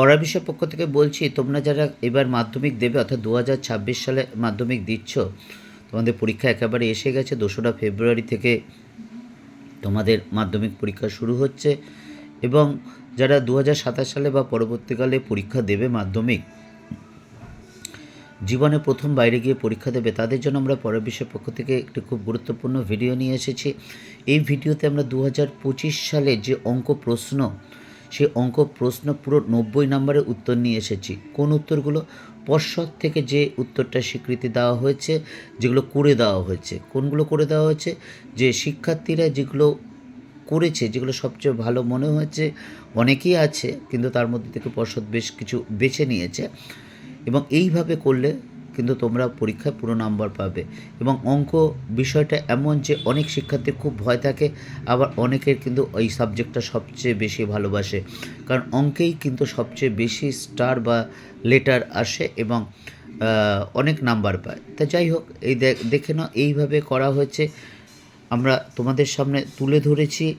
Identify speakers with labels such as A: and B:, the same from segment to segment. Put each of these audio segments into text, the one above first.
A: পড়ার বিষয় পক্ষ থেকে বলছি, তোমরা যারা এবার মাধ্যমিক দেবে, অর্থাৎ দু হাজার ছাব্বিশ সালে মাধ্যমিক দিচ্ছ, তোমাদের পরীক্ষা একেবারে এসে গেছে, দোসরা ফেব্রুয়ারি থেকে তোমাদের মাধ্যমিক পরীক্ষা শুরু হচ্ছে এবং যারা দু হাজার সাতাশ সালে বা পরবর্তীকালে পরীক্ষা দেবে মাধ্যমিক, জীবনে প্রথম বাইরে গিয়ে পরীক্ষা দেবে, তাদের জন্য আমরা পরের বিষয়ের পক্ষ থেকে একটি খুব গুরুত্বপূর্ণ ভিডিও নিয়ে এসেছি। এই ভিডিওতে আমরা দু হাজার পঁচিশ সালে যে অঙ্ক প্রশ্ন সেই অঙ্ক প্রশ্ন পুরো নব্বই নম্বরের উত্তর নিয়ে এসেছি। কোন উত্তরগুলো? পর্ষদ থেকে যে উত্তরটা স্বীকৃতি দেওয়া হয়েছে, যেগুলো করে দেওয়া হয়েছে। কোনগুলো করে দেওয়া হয়েছে? যে শিক্ষার্থীরা যেগুলো করেছে, যেগুলো সবচেয়ে ভালো মনে হয়েছে, অনেকেই আছে, কিন্তু তার মধ্যে থেকে পর্ষদ বেশ কিছু বেছে নিয়েছে। এবং এইভাবে করলে কিন্তু তোমরা পরীক্ষায় পুরো নাম্বার পাবে। এবং অঙ্ক বিষয়টা এমন যে অনেক শিক্ষার্থীর খুব ভয় থাকে, আবার অনেকের কিন্তু এই সাবজেক্টটা সবচেয়ে বেশি ভালোবাসে। কারণ অঙ্কেই কিন্তু সবচেয়ে বেশি স্টার বা লেটার আসে এবং অনেক নাম্বার পায়। তা যাই হোক, এই দেখ- নাও, এইভাবে করা হয়েছে। আমরা তোমাদের সামনে তুলে ধরেছি।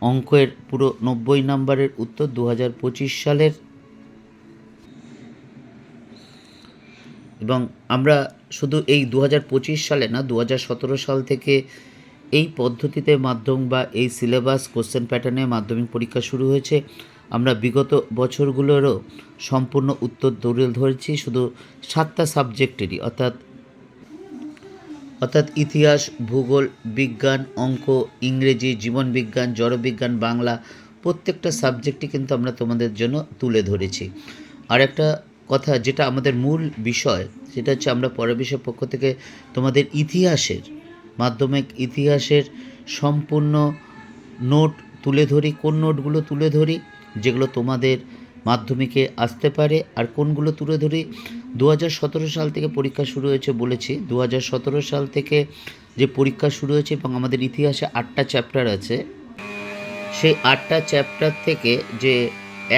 A: অঙ্কের পুরো নব্বই নম্বরের উত্তর দু হাজার পঁচিশ সালের এবং আমরা শুধু এই দু হাজার পঁচিশ সালে না দু হাজার সতেরো সাল থেকে এই পদ্ধতিতে মাধ্যম বা এই সিলেবাস, কোশ্চেন প্যাটার্নে মাধ্যমিক পরীক্ষা শুরু হয়েছে। আমরা বিগত বছরগুলোরও সম্পূর্ণ উত্তর দৌড়ে ধরেছি, শুধু সাতটা সাবজেক্টেরই, অর্থাৎ অর্থাৎ ইতিহাস, ভূগোল, বিজ্ঞান, অঙ্ক, ইংরেজি, জীবনবিজ্ঞান, জড়বিজ্ঞান, বাংলা, প্রত্যেকটা সাবজেক্টই কিন্তু আমরা তোমাদের জন্য তুলে ধরেছি। আর একটা কথা যেটা আমাদের মূল বিষয়, সেটা হচ্ছে আমরা বিষয় পক্ষ থেকে তোমাদের ইতিহাসের মাধ্যমিক ইতিহাসের সম্পূর্ণ নোট তুলে ধরি, কোন নোটগুলো তুলে ধরি, যেগুলো তোমাদের মাধ্যমিকে আসতে পারে আর কোনগুলো তুলে ধরি। দু হাজার সতেরো সাল থেকে পরীক্ষা শুরু হয়েছে বলেছি। দু হাজার সতেরো সাল থেকে যে পরীক্ষা শুরু হয়েছে এবং আমাদের ইতিহাসে আটটা চ্যাপ্টার আছে, সেই আটটা চ্যাপ্টার থেকে যে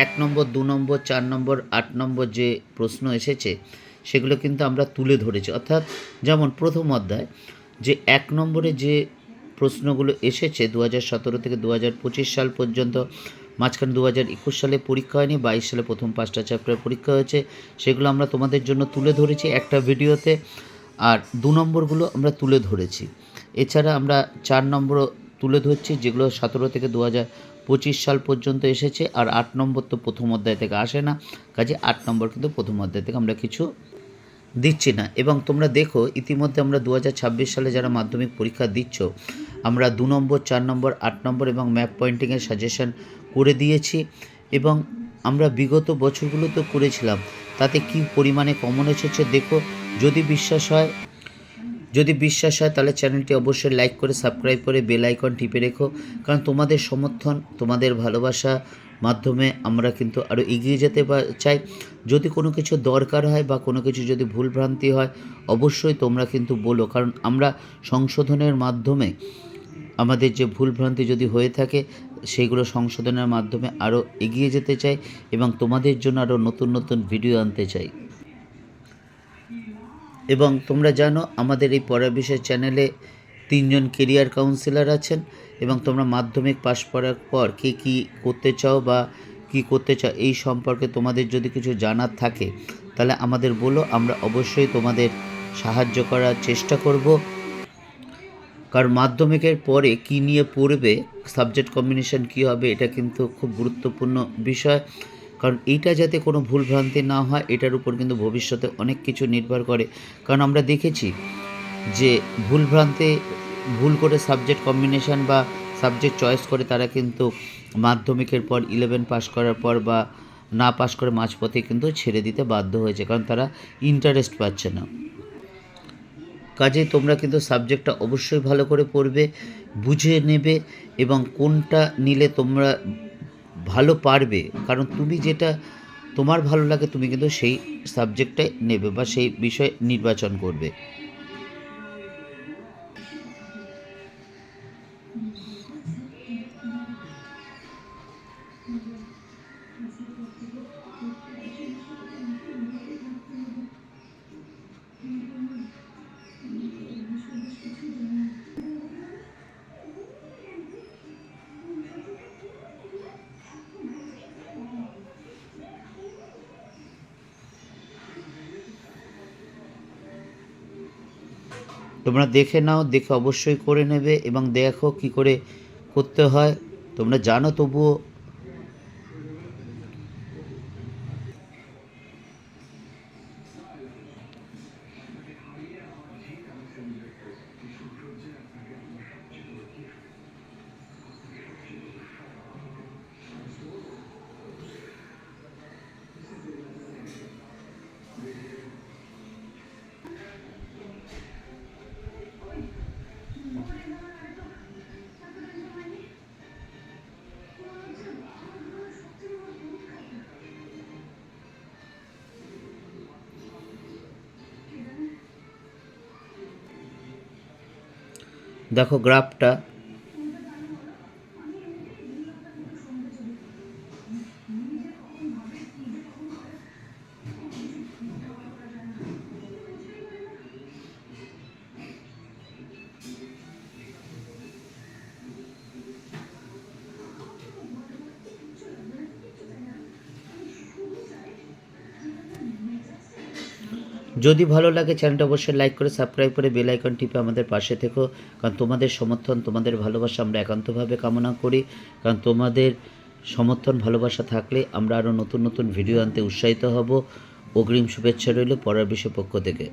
A: এক নম্বর, দু নম্বর, চার নম্বর, আট নম্বর যে প্রশ্ন এসেছে, সেগুলো কিন্তু আমরা তুলে ধরেছি। অর্থাৎ যেমন প্রথম অধ্যায়, যে এক নম্বরে যে প্রশ্নগুলো এসেছে দু হাজার সতেরো থেকে দু হাজার পঁচিশ সাল পর্যন্ত, মাঝখানে দু হাজার একুশ সালে পরীক্ষা হয়নি, বাইশ সালে প্রথম পাঁচটা চ্যাপ্টার পরীক্ষা হয়েছে, সেগুলো আমরা তোমাদের জন্য তুলে ধরেছি একটা ভিডিওতে। আর দু নম্বরগুলো আমরা তুলে ধরেছি। এছাড়া আমরা চার নম্বরও তুলে ধরছি, যেগুলো সতেরো থেকে দু হাজার পঁচিশ সাল পর্যন্ত এসেছে আর আট নম্বর তো প্রথম অধ্যায় থেকে আসে না। কাজে আট নম্বর কিন্তু প্রথম অধ্যায় থেকে আমরা কিছু দিচ্ছি না। এবং তোমরা দেখো, ইতিমধ্যে আমরা দু হাজার ছাব্বিশ সালে যারা মাধ্যমিক পরীক্ষা দিচ্ছ, আমরা দু নম্বর, চার নম্বর, আট নম্বর এবং ম্যাপ পয়েন্টিংয়ের সাজেশন করে দিয়েছি। এবং আমরা বিগত বছরগুলোতে করেছিলাম। তাতে কি পরিমাণে কমন এসেছে দেখো, যদি বিশ্বাস হয় যদি বিশ্বাস হয়, তাহলে চ্যানেলটি অবশ্যই লাইক করে সাবস্ক্রাইব করে বেল আইকন টিপে রেখো। কারণ তোমাদের সমর্থন, তোমাদের ভালোবাসা মাধ্যমে আমরা কিন্তু আরও এগিয়ে যেতে চাই। যদি কোনো কিছু দরকার হয় বা কোনো কিছু যদি ভুলভ্রান্তি হয়, অবশ্যই তোমরা কিন্তু বলো। কারণ আমরা সংশোধনের মাধ্যমে, আমাদের যে ভুলভ্রান্তি যদি হয়ে থাকে সেইগুলো সংশোধনের মাধ্যমে আরও এগিয়ে যেতে চাই এবং তোমাদের জন্য আরও নতুন নতুন ভিডিও আনতে চাই। এবং তোমরা জানো, আমাদের এই পড়ার বিষয় চ্যানেলে তিনজন কেরিয়ার কাউন্সিলর আছেন এবং তোমরা মাধ্যমিক পাশ করার পর কে কী করতে চাও বা কি করতে চাও এই সম্পর্কে তোমাদের যদি কিছু জানার থাকে, তাহলে আমাদের বলো, আমরা অবশ্যই তোমাদের সাহায্য করার চেষ্টা করব। কারণ মাধ্যমিকের পরে কি নিয়ে পড়বে, সাবজেক্ট কম্বিনেশন কী হবে, এটা কিন্তু খুব গুরুত্বপূর্ণ বিষয়। কারণ এইটা যাতে কোনো ভুলভ্রান্তি না হয়, এটার উপর কিন্তু ভবিষ্যতে অনেক কিছু নির্ভর করে। কারণ আমরা দেখেছি যে ভুলভ্রান্তি, ভুল করে সাবজেক্ট কম্বিনেশান বা সাবজেক্ট চয়েস করে তারা কিন্তু মাধ্যমিকের পর ইলেভেন পাস করার পর বা না পাস করে মাঝপথে কিন্তু ছেড়ে দিতে বাধ্য হয়েছে, কারণ তারা ইন্টারেস্ট পাচ্ছে না। কাজে তোমরা কিন্তু সাবজেক্টটা অবশ্যই ভালো করে পড়বে, বুঝে নেবে এবং কোনটা নিলে তোমরা ভালো পারবে, কারণ তুমি যেটা তোমার ভালো লাগে তুমি কিন্তু সেই সাবজেক্টটাই নেবে বা সেই বিষয় নির্বাচন করবে। তোমরা দেখে নাও, দেখে অবশ্যই করে নেবে এবং দেখো কি করে করতে হয়। তোমরা জানো তবুও দেখো গ্রাফটা যদি ভালো লাগে, চ্যানেলটা অবশ্যই লাইক করে সাবস্ক্রাইব করে বেল আইকন টিপে আমাদের পাশে থেকো। কারণ তোমাদের সমর্থন, তোমাদের ভালোবাসা আমরা একান্তভাবে কামনা করি। কারণ তোমাদের সমর্থন, ভালোবাসা থাকলে আমরা আরও নতুন নতুন ভিডিও আনতে উৎসাহিত হব। অগ্রিম শুভেচ্ছা রইল পড়ার বিষয় পক্ষ থেকে।